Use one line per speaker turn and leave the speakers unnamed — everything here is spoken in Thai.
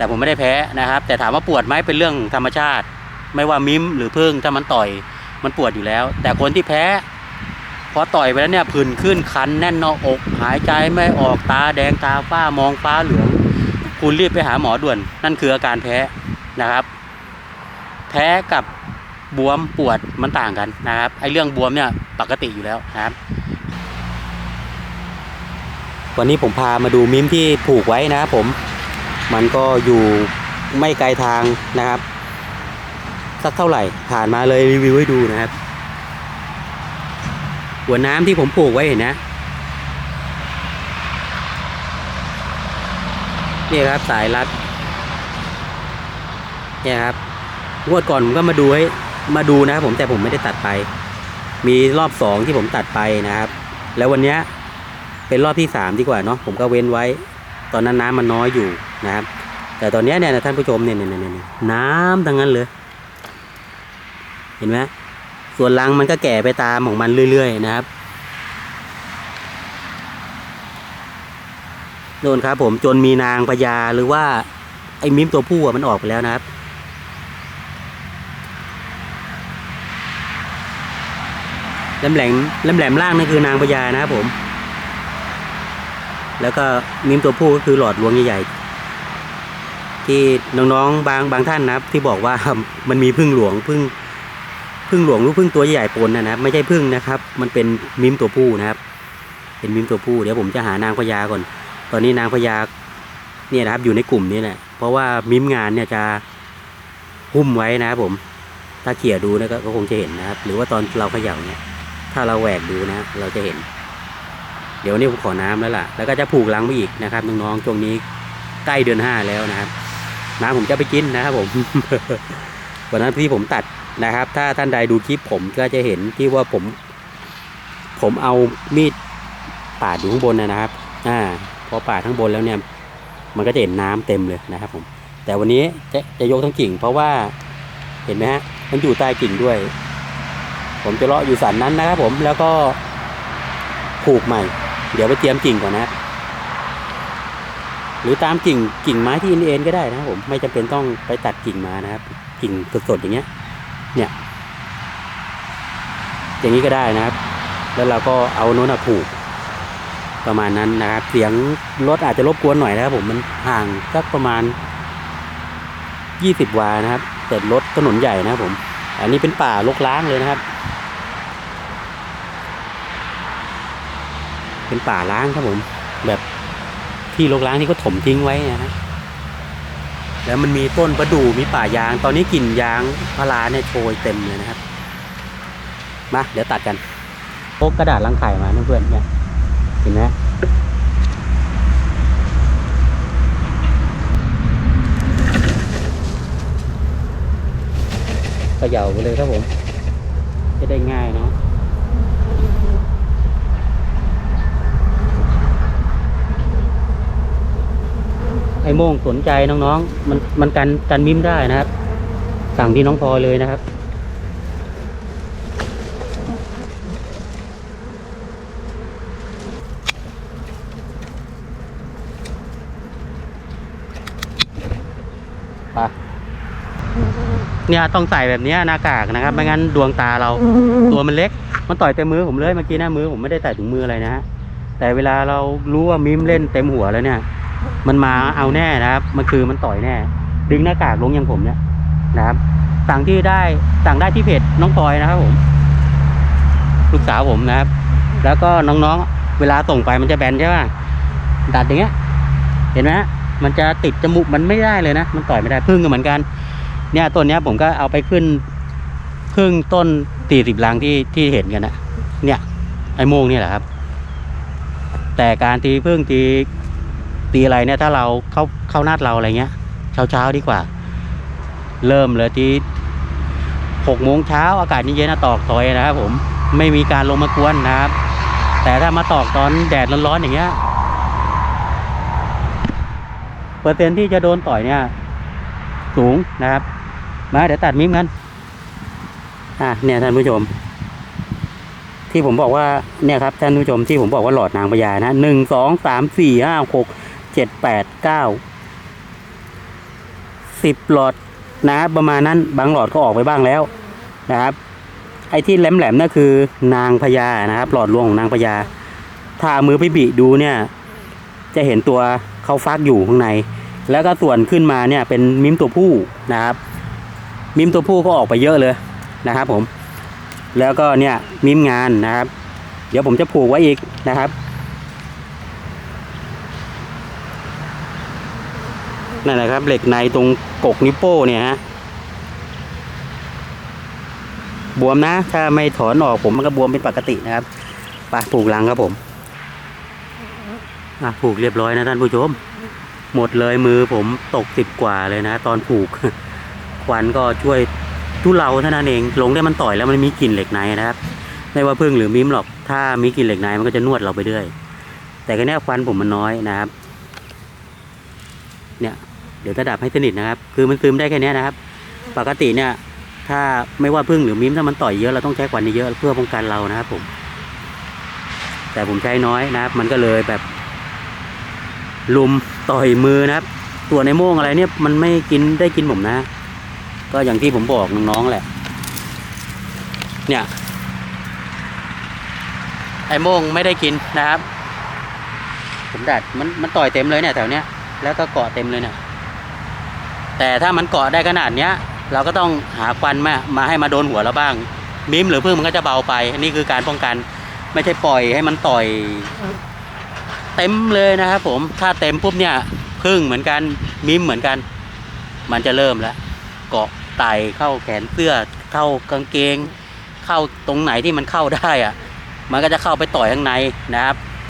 แต่ผมไม่ได้แพ้นะครับ แต่ถามว่าปวดไหมเป็นเรื่องธรรมชาติ ไม่ว่ามิ้มหรือพึ่งถ้ามันต่อยมันปวดอยู่แล้ว แต่คนที่แพ้พอต่อยไปแล้วเนี่ยผื่นขึ้นคันแน่นหน้าอก หายใจไม่ออกตาแดงตาฝ้ามองฟ้าเหลือง คุณรีบไปหาหมอด่วน นั่นคืออาการแพ้นะครับ แพ้กับบวมปวดมันต่างกันนะครับไอ้เรื่องบวมเนี่ยปกติอยู่แล้วนะครับ วันนี้ผมพามาดูมิมที่ผูกไว้นะครับผม มันก็อยู่ไม่ไกลทางนะครับ สักเท่าไหร่ผ่านมาเลยรีวิวให้ดูนะครับ หัวน้ำที่ผมผูกไว้เห็นนะนี่ครับสายรัดเนี่ยครับงวดก่อนผมก็มาดูให้มาดูนะครับผมแต่ผมไม่ได้ตัดไป มีรอบสองที่ผมตัดไปนะครับ แล้ววันนี้เป็นรอบที่สามดีกว่าเนาะผมก็เว้นไว้ ตอนนั้นน้ำมันน้อยอยู่นะครับ แต่ตอนนี้เนี่ยนะท่านผู้ชมเนี่ยเนี่ยเนี่ยเนี่ยน้ำทั้งนั้นเลย เห็นไหมส่วนรังมันก็แก่ไปตามของมันเรื่อย ๆ นะครับโดนครับ ผมจนมีนางพญาหรือว่า ไอ้มิมตัวผู้อะมันออกไปแล้วนะครับแหลมแหลมแหลมล่างนั่นคือนางพญานะครับผม แล้วก็มิมตัวผู้ก็คือหลอดลวงใหญ่ๆที่น้องๆบางบางท่านนะครับ ที่บอกว่ามันมีพึ่งหลวงพึ่งพึ่งหลวงหรือพึ่งตัวใหญ่ๆปนนะนะครับ ไม่ใช่พึ่งนะครับ มันเป็นมิมตัวผู้นะครับ เป็นมิมตัวผู้เดี๋ยวผมจะหานางพญาก่อน ตอนนี้นางพญาเนี่ยนะครับอยู่ในกลุ่มนี้แหละเพราะว่ามิมงานเนี่ยจะหุ้มไว้นะครับผม ถ้าเขี่ยดูนะก็ก็คงจะเห็นนะครับ หรือว่าตอนเราเขย่าเนี่ย ถ้าเราแหวกดูนะ เราจะเห็น เดี๋ยวนี้ผมขอน้ำแล้วล่ะ แล้วก็จะผูกลังไปอีกนะครับน้องๆช่วงนี้ใกล้เดือนห้าแล้วนะครับ น้ำผมจะไปกินนะครับผมวันนั้นที่ผมตัดนะครับ ถ้าท่านใดดูคลิปผมก็จะเห็นที่ว่าผม ผมเอามีดปาดอยู่ข้างบนนะครับ อ่า พอปาดข้างบนแล้วเนี่ย มันก็จะเห็นน้ำเต็มเลยนะครับผม แต่วันนี้จะจะยกทั้งกิ่ง เพราะว่าเห็นไหมฮะ มันอยู่ใต้กิ่งด้วย ผมจะเลาะอยู่สันนั้นนะครับผมแล้วก็ผูกใหม่ เดี๋ยวไปเตรียมกิ่งก่อนนะ หรือตามกิ่งกิ่งไม้ที่เอ็นก็ได้นะครับผมไม่จำเป็นต้องไปตัดกิ่งมานะครับ กิ่งสดๆอย่างเงี้ย เนี่ย อย่างนี้ก็ได้นะครับ แล้วเราก็เอาโน้นผูกประมาณนั้นนะครับ เสียงรถอาจจะรบกวนหน่อยนะครับ ผมมันห่างสักประมาณยี่สิบวานะครับ แต่รถถนนใหญ่นะครับผม อันนี้เป็นป่ารกร้างเลยนะครับ เป็นป่าล้างครับผม แบบที่รกร้างที่เขาถมทิ้งไว้นะฮะแล้วมันมีต้นประดู่มีป่ายาง ตอนนี้กลิ่นยางพาราเนี่ยโชยเต็มเลยนะครับมาเดี๋ยวตัดกันพกกระดาษลังไข่มาเพื่อนเนี่ยเห็นไหมเขย่าไปเลยครับผม จะได้ง่ายเนาะ ไอ้โม่งสนใจน้องๆ มันมันกันกันมิมได้นะครับ สั่งที่น้องพลอยเลยนะครับ ไป เนี่ยต้องใส่แบบนี้หน้ากากนะครับ ไม่งั้นดวงตาเรา ตัวมันเล็ก มันต่อยเต็มมือผมเลยเมื่อกี้หน้ามือผมไม่ได้ใส่ถุงมืออะไรนะฮะแต่เวลาเรารู้ว่ามิมเล่นเต็มหัวแล้วเนี่ย มันมาเอาแน่นะครับ มันคือมันต่อยแน่ ดึงหน้ากากลงอย่างผมเนี่ยนะครับ สั่งที่ได้สั่งได้ที่เพจน้องพลอยนะครับผม ลูกสาวผมนะครับ แล้วก็น้องๆ เวลาส่งไปมันจะแบนใช่ป่ะดัดอย่างเงี้ย เห็นไหมมันจะติดจมูกมันไม่ได้เลยนะ มันต่อยไม่ได้พึ่งก็เหมือนกัน เนี่ยต้นเนี้ยผมก็เอาไปขึ้นครึ่งต้นตีสิบลังที่ที่เห็นกันนะเนี่ย ไอ้โมงนี่แหละครับ แต่การตีพึ่งตี ตีอะไรเนี่ยถ้าเราเข้าเข้านัดเราอะไรเงี้ย เช้าเช้าดีกว่า เริ่มเลยที่หกโมงเช้าอากาศเย็นๆนะตอกต่อยนะครับผมไม่มีการลงมากวนนะครับ แต่ถ้ามาตอกตอนแดดร้อนๆอย่างเงี้ยเปอร์เซ็นที่จะโดนต่อยเนี่ย สูงนะครับ มาเดี๋ยวตัดมิมกันอะเนี่ยท่านผู้ชม ที่ผมบอกว่าเนี่ยครับท่านผู้ชมที่ผมบอกว่าหลอดนางพญานะหนึ่งสองสามสี่ห้าหก เจ็ดแปดเก้าสิบหลอดนะครับประมาณนั้นบางหลอดก็ออกไปบ้างแล้วนะครับ ไอ้ที่แหลมๆนั่นคือนางพญานะครับ หลอดลวงของนางพญาถ้ามือไปบิดูเนี่ย จะเห็นตัวเขาฟักอยู่ข้างใน แล้วก็ส่วนขึ้นมาเนี่ยเป็นมิมตัวผู้นะครับ มิมตัวผู้ก็ออกไปเยอะเลยนะครับ ผม แล้วก็เนี่ยมิมงานนะครับ เดี๋ยวผมจะผูกไว้อีกนะครับ นั่นแหละครับเหล็กในตรงกกนิ้วโป้เนี่ยฮะบวมนะ ถ้าไม่ถอนออกผมมันก็บวมเป็นปกตินะครับไปผูกหลังครับผมอะผูกเรียบร้อยนะท่านผู้ชม หมดเลยมือผมตกสิบกว่าเลยนะ ตอนผูกควันก็ช่วยทุเลาเท่านั้นเองลงได้มันต่อยแล้วมันมีกลิ่นเหล็กในนะครับไม่ว่าพึ่งหรือมิ้มหรอก ถ้ามีกลิ่นเหล็กในมันก็จะนวดเราไปเรื่อยแต่ก็เนี้ยควันผมมันน้อยนะครับ เนี่ย เดี๋ยวจะดับให้สนิทนะครับ คือมันซึมได้แค่เนี้ยนะครับ ปกติเนี่ย ถ้าไม่ว่าพึ่งหรือมิ้มถ้ามันต่อยเยอะเราต้องใช้ควันเยอะเพื่อป้องกันเรานะครับผม แต่ผมใช้น้อยนะครับ มันก็เลยแบบ ลุมต่อยมือนะครับ ตัวในโม่งอะไรเนี่ย มันไม่กินได้กินผมนะ ก็อย่างที่ผมบอกน้องๆแหละ เนี่ยไอ้โม่งไม่ได้กินนะครับ ผมดัดมันมันต่อยเต็มเลยเนี่ยแถวเนี้ยแล้วก็เกาะเต็มเลยเนี่ย แต่ถ้ามันเกาะได้ขนาดเนี้ย เราก็ต้องหาควันมามาให้มาโดนหัวเราบ้าง มิ้มหรือพึ่งมันก็จะเบาไปอันนี้คือการป้องกัน ไม่ใช่ปล่อยให้มันต่อย เต็มเลยนะครับผม ถ้าเต็มปุ๊บเนี่ยพึ่งเหมือนกันมิ้มเหมือนกัน มันจะเริ่มแล้วเกาะไตเข้าแขนเสื้อเข้ากางเกง เข้าตรงไหนที่มันเข้าได้อะมันก็จะเข้าไปต่อยข้างในนะครับ